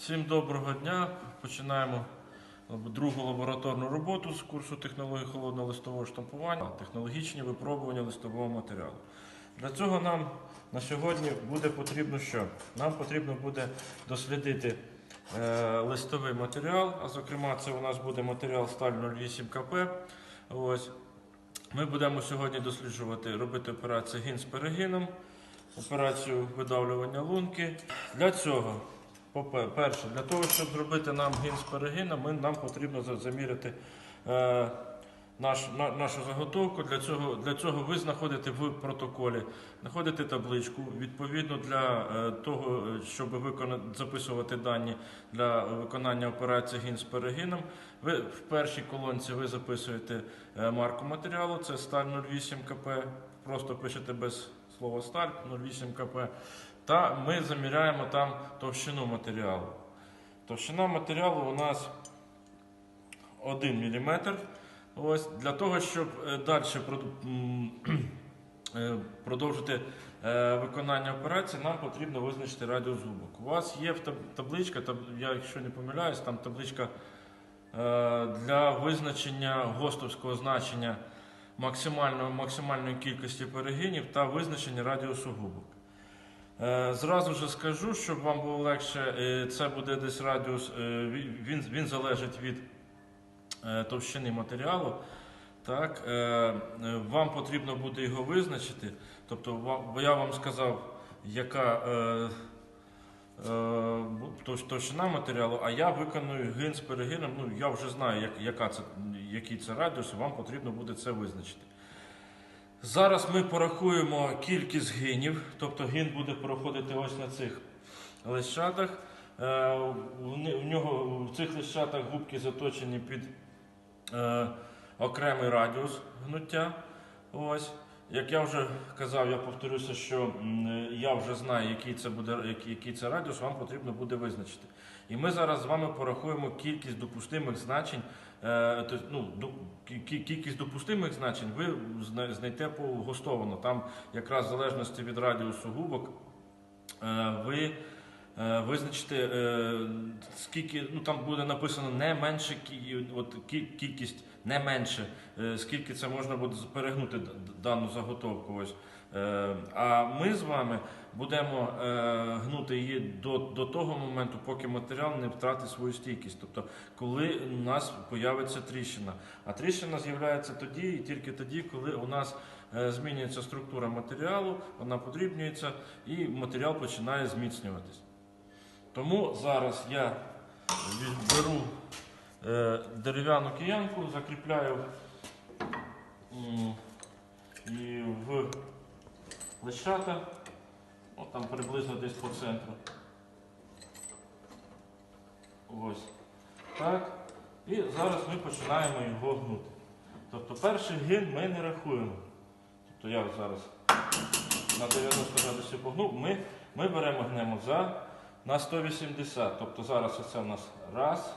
Всім доброго дня. Починаємо другу лабораторну роботу з курсу технології холодного листового штампування, технологічні випробування листового матеріалу. Для цього нам на сьогодні буде потрібно що? Нам потрібно буде дослідити е, листовий матеріал, а зокрема, це у нас буде матеріал сталь 08 КП. Ось. Ми будемо сьогодні досліджувати, робити операцію гін з перегином, операцію видавлювання лунки. Для цього, попе- перше, для того, щоб зробити нам гін з перегином, ми, нам потрібно за- заміряти е, наш, на, нашу заготовку. Для цього, ви знаходите в протоколі, знаходите табличку. Відповідно для е, того, щоб записувати дані для виконання операції гін з перегином, ви в першій колонці ви записуєте е, марку матеріалу, це сталь 08 КП. Просто пишете без слова сталь 08 КП. Та ми заміряємо там товщину матеріалу. Товщина матеріалу у нас 1 мм. Ось, для того, щоб далі продовжити е, виконання операції, нам потрібно визначити радіус губок. У вас є табличка, я якщо не помиляюсь, там табличка е, для визначення гостовського значення максимальної кількості перегинів та визначення радіусу губок. Е, Зразу ж скажу, щоб вам було легше, е, це буде десь радіус, е, він, він- залежить від товщини матеріалу. Так, вам потрібно буде його визначити. Тобто, я вам сказав, яка тов- товщина матеріалу, а я виконую гин з перегином. Ну, я вже знаю, як, яка це, який це радіус, вам потрібно буде це визначити. Зараз ми порахуємо кількість гинів, тобто гін буде проходити ось на цих лищатах. Е, В нього в цих лищатах губки заточені під е, окремий радіус гнуття. Ось. Як я вже казав, я повторюся, що я вже знаю, який це буде, який, який це радіус, вам потрібно буде визначити. І ми зараз з вами порахуємо кількість допустимих значень. Е, ну, кількість допустимих значень ви зна- знайдете погостовано. Там якраз в залежності від радіусу губок е, ви е, визначите, скільки, ну там буде написано не менше от, кількість, не менше, е, скільки це можна буде перегнути дану заготовку. Е, А ми з вами будемо е, гнути її до, до того моменту, поки матеріал не втратить свою стійкість. Тобто, коли у нас появиться тріщина. А тріщина з'являється тоді і тільки тоді, коли у нас змінюється структура матеріалу, вона подрібнюється і матеріал починає зміцнюватись. Тому зараз я беру дерев'яну киянку, закріпляю і в лищата, ну, там приблизно десь по центру. Ось. Так. І зараз ми починаємо його гнути. Тобто перший гин ми не рахуємо. Тобто я зараз на 90 градусів погнув, ми, ми беремо гнемо за на 180. Тобто зараз оце у нас раз.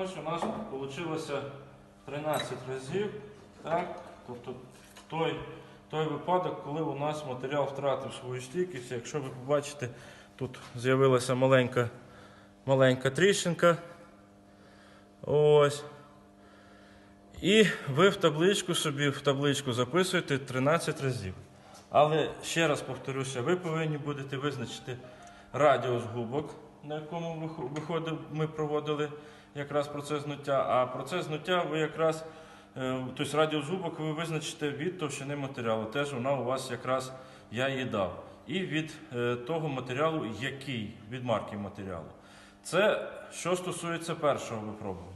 Ось у нас вийшло 13 разів. Так? Тобто той, той випадок, коли у нас матеріал втратив свою стійкість, якщо ви побачите, тут з'явилася маленька, маленька тріщинка. Ось. І ви в табличку собі в табличку записуєте 13 разів. Але ще раз повторюся, ви повинні будете визначити радіус губок. на якому вихо- виходив, ми проводили якраз процес зняття. А процес зняття ви якраз, е, тобто радіозвук ви визначите від товщини матеріалу. Теж вона у вас якраз я її дав. І від е, того матеріалу, який, від марки матеріалу. Це що стосується першого випробування.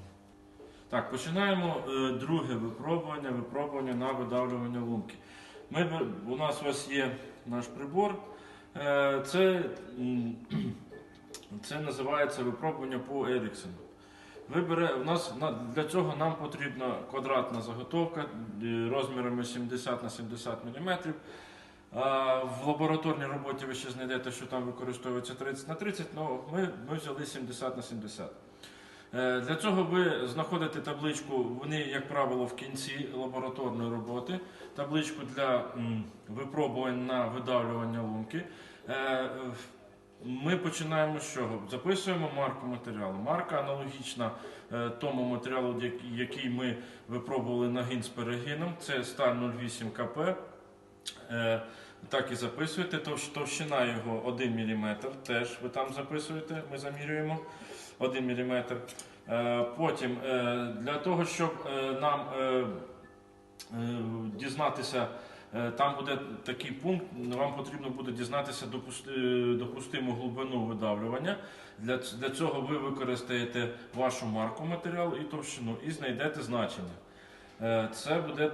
Так, починаємо е, друге випробування, випробування на видавлювання лунки. У нас ось є наш прибор. Це, це називається випробування по Еріксону. Ви бере, у нас для цього нам потрібна квадратна заготовка е, розмірами 70 на 70 мм. В лабораторній роботі ви ще знайдете, що там використовується 30 на 30, але ми, ми взяли 70 на 70. Е, Для цього ви знаходите табличку, вони, як правило, в кінці лабораторної роботи, табличку для випробувань на видавлювання лунки. Ми починаємо з чого? Записуємо марку матеріалу. Марка аналогічна е, тому матеріалу, який ми випробували на гін з перегином. Це сталь 08 КП. Е, Так і записуєте. Товщина його 1 мм. Теж ви там записуєте, ми замірюємо 1 мм. Е, Потім для того, щоб нам дізнатися, там буде такий пункт, вам потрібно буде дізнатися е, допустиму глибину видавлювання. Для, цього ви використаєте вашу марку матеріалу і товщину і знайдете значення. Е, Це буде,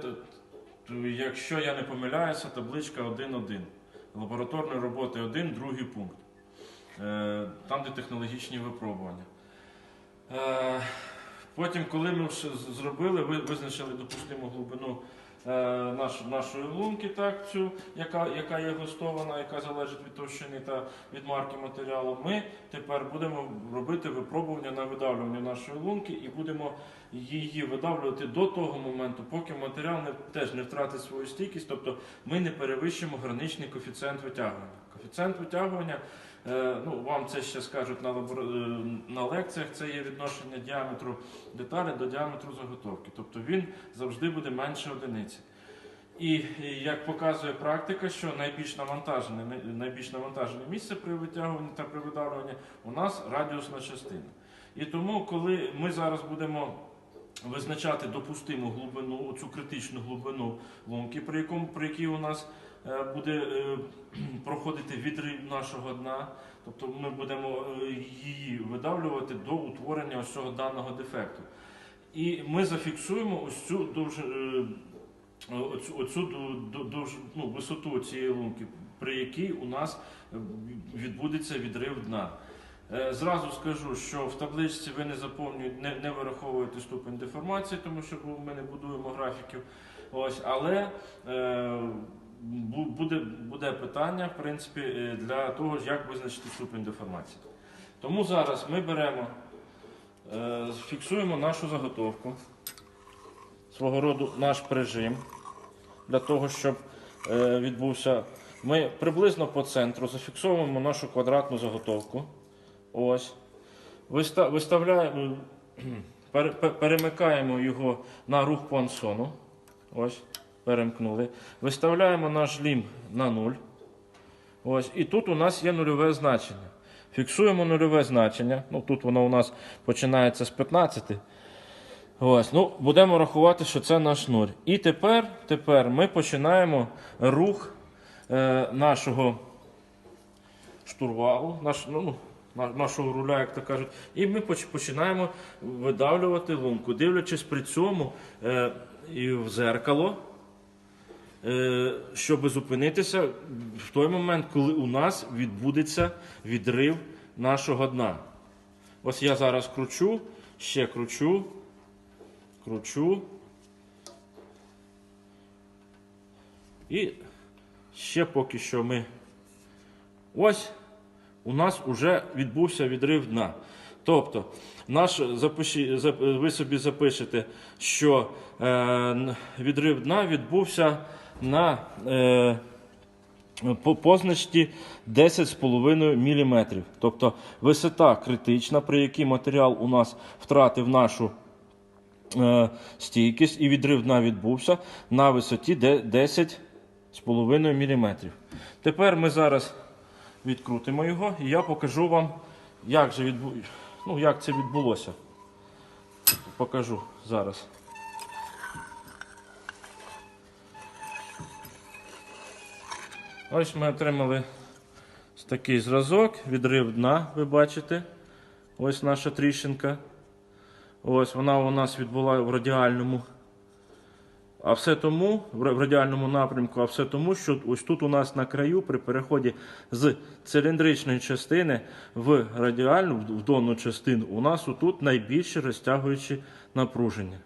якщо я не помиляюся, табличка 1.1. Лабораторної роботи 1, другий пункт. Е, Там, де технологічні випробування. Е, Потім, коли ми зробили, ви визначили допустиму глибину е, наш, нашої лунки, так, цю, яка, яка є гостована, яка залежить від товщини та від марки матеріалу, ми тепер будемо робити випробування на видавлювання нашої лунки і будемо її видавлювати до того моменту, поки матеріал не, теж не втратить свою стійкість, тобто ми не перевищимо граничний коефіцієнт витягування. Коефіцієнт витягування Е, Ну, вам це ще скажуть на, лабора... е, на лекціях, це є відношення діаметру деталі до діаметру заготовки. Тобто він завжди буде менше одиниці. І як показує практика, що найбільш навантажене, найбільш навантажене місце при витягуванні та при видавлюванні у нас радіусна частина. І тому, коли ми зараз будемо визначати допустиму глибину, цю критичну глибину лунки, при, якому, при якій у нас е, буде е, проходити відрив нашого дна, тобто ми будемо е, її видавлювати до утворення ось цього даного дефекту. І ми зафіксуємо ось цю довж... оцю, оцю довж... ну, висоту цієї лунки, при якій у нас відбудеться відрив дна. Е, Зразу скажу, що в табличці ви не заповнюєте, не, не вираховуєте ступень деформації, тому що ми не будуємо графіків. Ось, але е, буде, буде питання, в принципі, е, для того, як визначити ступень деформації. Тому зараз ми беремо, е, фіксуємо нашу заготовку, свого роду наш прижим, для того, щоб е, відбувся. Ми приблизно по центру зафіксовуємо нашу квадратну заготовку. Ось. Виставляємо, перемикаємо його на рух Пуансону. Ось, перемкнули. Виставляємо наш лім на 0. Ось. І тут у нас є нульове значення. Фіксуємо нульове значення. Ну, тут воно у нас починається з 15. Ось, ну, будемо рахувати, що це наш нуль. І тепер, тепер ми починаємо рух е, нашого штурвалу, наш, ну, на- нашого руля, як то кажуть, і ми починаємо видавлювати лунку, дивлячись при цьому е, і в зеркало, е, щоб зупинитися в той момент, коли у нас відбудеться відрив нашого дна. Ось я зараз кручу, ще кручу, кручу. І ще поки що ми. Ось у нас вже відбувся відрив дна. Тобто, наш, запиші, ви собі запишете, що е, відрив дна відбувся на е, по позначці 10,5 мм. Тобто висота критична, при якій матеріал у нас втратив нашу е, стійкість і відрив дна відбувся на висоті 10,5 мм. Тепер ми зараз відкрутимо його і я покажу вам, як же відбу... ну, як це відбулося. Покажу зараз. Ось ми отримали такий зразок, відрив дна, ви бачите. Ось наша тріщинка. Ось вона у нас відбула в радіальному. А все тому, в радіальному напрямку, а все тому, що ось тут у нас на краю, при переході з циліндричної частини в радіальну, в донну частину, у нас отут найбільше розтягуючі напруження.